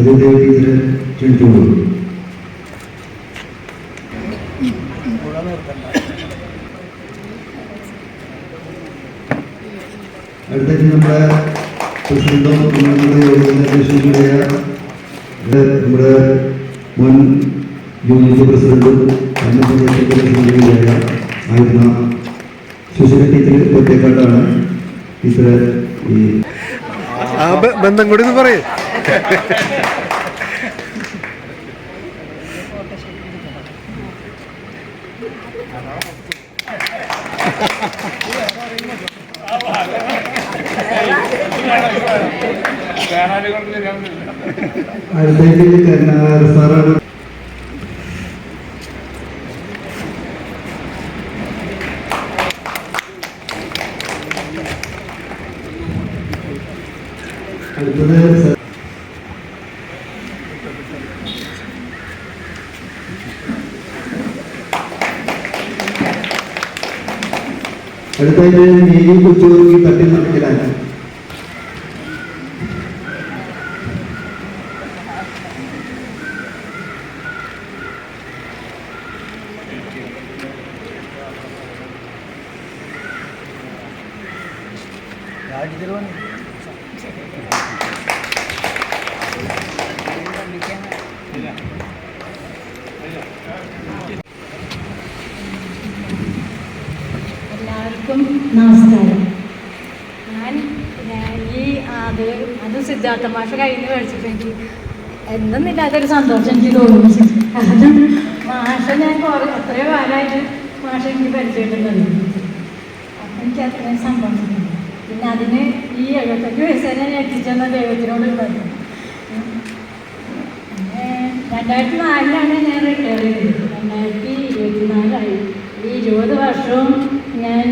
സരിദേവി ടീച്ചറെ ക്ഷണിച്ചുകൊള്ളു അടുത്തേക്ക് നമ്മുടെ പ്രസിഡന്റും നമ്മുടെ യോഗത്തിന്റെ അധ്യക്ഷനുമായ നമ്മുടെ മുൻ യൂണിറ്റ് പ്രസിഡന്റും ഗ്രാമപഞ്ചായത്ത് പ്രസിഡന്റുമായ ആയിരുന്ന സുശീല ടീച്ചർ ഒറ്റക്കാട്ടാണ് ടീച്ചറെ ഈ ആ ബന്ധം കൂടി ഒന്ന് പറയേ. അടുത്തേക്ക് കരുണാകര സാറാണ്? അടുത്തത് സ- അടുത്തായിട്ട് നീതി കൊച്ചു ഈ തട്ടിൽ നടക്കലാണ് എല്ലാവർക്കും നമസ്കാരം. ഞാൻ ഈ അത് അത് സിദ്ധാർത്ഥ മാഷ കയ്യിൽ നിന്ന് എന്തെന്നില്ലാത്തൊരു സന്തോഷം. എനിക്ക് തോന്നുന്നു കാരണം മാഷ ഞാൻ കുറേ എത്രയോ കാലമായിട്ട് മാഷ എനിക്ക് പരിചയമുണ്ടെന്ന് അപ്പം എനിക്ക് അത്രയും സന്തോഷം പിന്നെ അതിന് ഈ എഴുപത്തഞ്ച് വയസ്സ് തന്നെ ഞാൻ എത്തിച്ചെന്ന ദൈവത്തിനോട് പറഞ്ഞു പിന്നെ രണ്ടായിരത്തി നാലിലാണ് ഞാൻ റിട്ടയർ ചെയ്തത്. രണ്ടായിരത്തി ഇരുപത്തി നാലായി ഈ ഇരുപത് വർഷവും ഞാൻ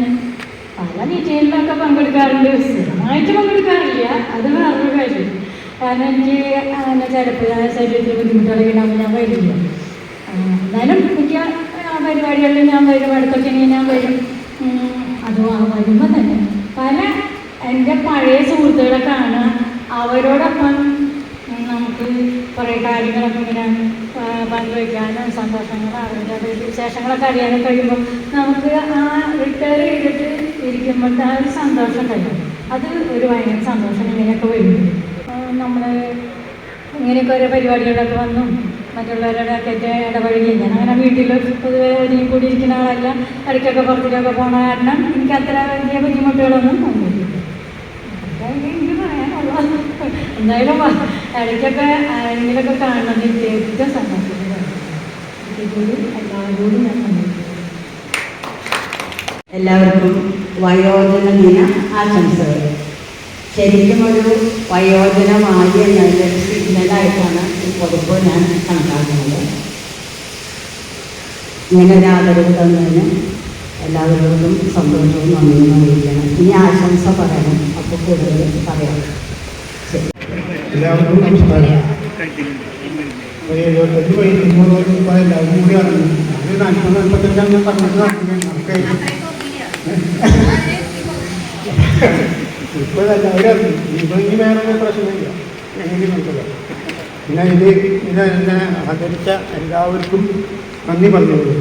പല ടീമിലൊക്കെ പങ്കെടുക്കാറുണ്ട്. സ്ഥിരമായിട്ട് പങ്കെടുക്കാറില്ല. അത് വേറൊരു കാര്യം. കാരണം എനിക്ക് അങ്ങനെ ചിലപ്പോൾ ശരീരത്തിൽ ബുദ്ധിമുട്ടുകളൊക്കെ ഞാൻ വരില്ല. എന്നാലും മിക്ക പരിപാടികളിൽ ഞാൻ വരും. അടുത്തൊക്കെ ഇനി ഞാൻ വരും. അത് വരുമ്പോൾ തന്നെ. പല എന്റെ പഴയ സുഹൃത്തുക്കളെ കാണുക. അവരോടൊപ്പം നമുക്ക് കുറേ കാര്യങ്ങളൊക്കെ ഇങ്ങനെ പങ്കുവയ്ക്കാനും സന്തോഷങ്ങൾ അവരുടെ വിശേഷങ്ങളൊക്കെ അറിയാനും കഴിയുമ്പോൾ നമുക്ക് ആ റിട്ടയർ ചെയ്തിട്ട് ഇരിക്കുമ്പോഴത്തെ ആ ഒരു സന്തോഷം കഴിയും അത് ഒരു ഭയങ്കര സന്തോഷം ഇങ്ങനെയൊക്കെ വരും. നമ്മൾ ഇങ്ങനെയൊക്കെ ഓരോ പരിപാടികളൊക്കെ വന്നു. മറ്റുള്ളവരോടൊക്കെ അടുത്തൊക്കെ ഇടപഴകി. ഞാൻ അങ്ങനെ വീട്ടിൽ പൊതുവെ ഒരുങ്ങി കൂടി ഇരിക്കുന്ന ആളല്ല. ഇടയ്ക്കൊക്കെ പുറത്തേക്കൊക്കെ പോണ കാരണം എനിക്ക് അത്ര വലിയ ബുദ്ധിമുട്ടുകളൊന്നും തോന്നിയിട്ടില്ല. എന്തായാലും ഇടയ്ക്കൊക്കെ ആരെങ്കിലുമൊക്കെ കാണുന്നത് ഏറ്റവും സന്തോഷത്തിലാണ്. എല്ലാവരോടും ഞാൻ സമ്മതിക്കുന്നു എല്ലാവർക്കും വയോജന ദിന ആശംസകൾ. ശരിക്കും ഒരു വയോജനമായി എന്നതിന്റെ സിഗ്നലായിട്ടാണ് ഈ പൊതുപ്പ് ഞാൻ കണക്കാക്കുന്നത്. ഇങ്ങനെ ഒരു തന്നതിന് എല്ലാവരോടും സന്തോഷവും നന്ദിയും അറിയിക്കണം. ഇനി ആശംസ പറയണം. അപ്പോൾ കൂടുതൽ പറയാം. എല്ലാവർക്കും നമസ്കാരം. നാൽപ്പത് നാൽപ്പത്തഞ്ചാണ് ഞാൻ പറഞ്ഞത് നമുക്ക് ഇപ്പോൾ എല്ലാവരും അറിഞ്ഞു ഇപ്പം ഇനി വേറെ ഒരു പ്രശ്നമില്ല എങ്ങനെ നോക്കുക പിന്നെ ഇത് ഇത് എന്നെ ആദരിച്ച എല്ലാവർക്കും നന്ദി പറഞ്ഞോളൂ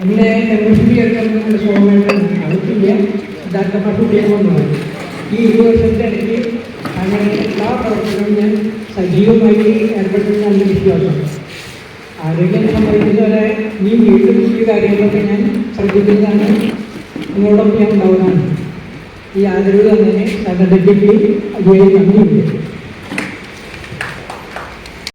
എന്റെ മെമ്പർഷിപ്പിലൊക്കെ സ്വാമിയുടെ അടുത്തില്ല സിദ്ധാർത്ഥ ഉപയോഗമാണ് ഈ ഇരുപത് വർഷത്തെ ഇടയ്ക്ക് അങ്ങനെ എല്ലാ പ്രവർത്തനവും ഞാൻ സജീവമായി ഏർപ്പെട്ടിട്ടുള്ള വിശ്വാസം. ആരോഗ്യം സംബന്ധിച്ചവരെ ഈ വീട്ടിൽ ഈ കാര്യങ്ങളൊക്കെ ഞാൻ ശ്രദ്ധിക്കുന്നതാണ്. നിങ്ങളോടൊപ്പം ഞാൻ ഉണ്ടാവുന്നതാണ്. ഈ ആരോഗ്യം തന്നെ സംഘടനയ്ക്ക് അതുവഴി നന്ദിയുണ്ട്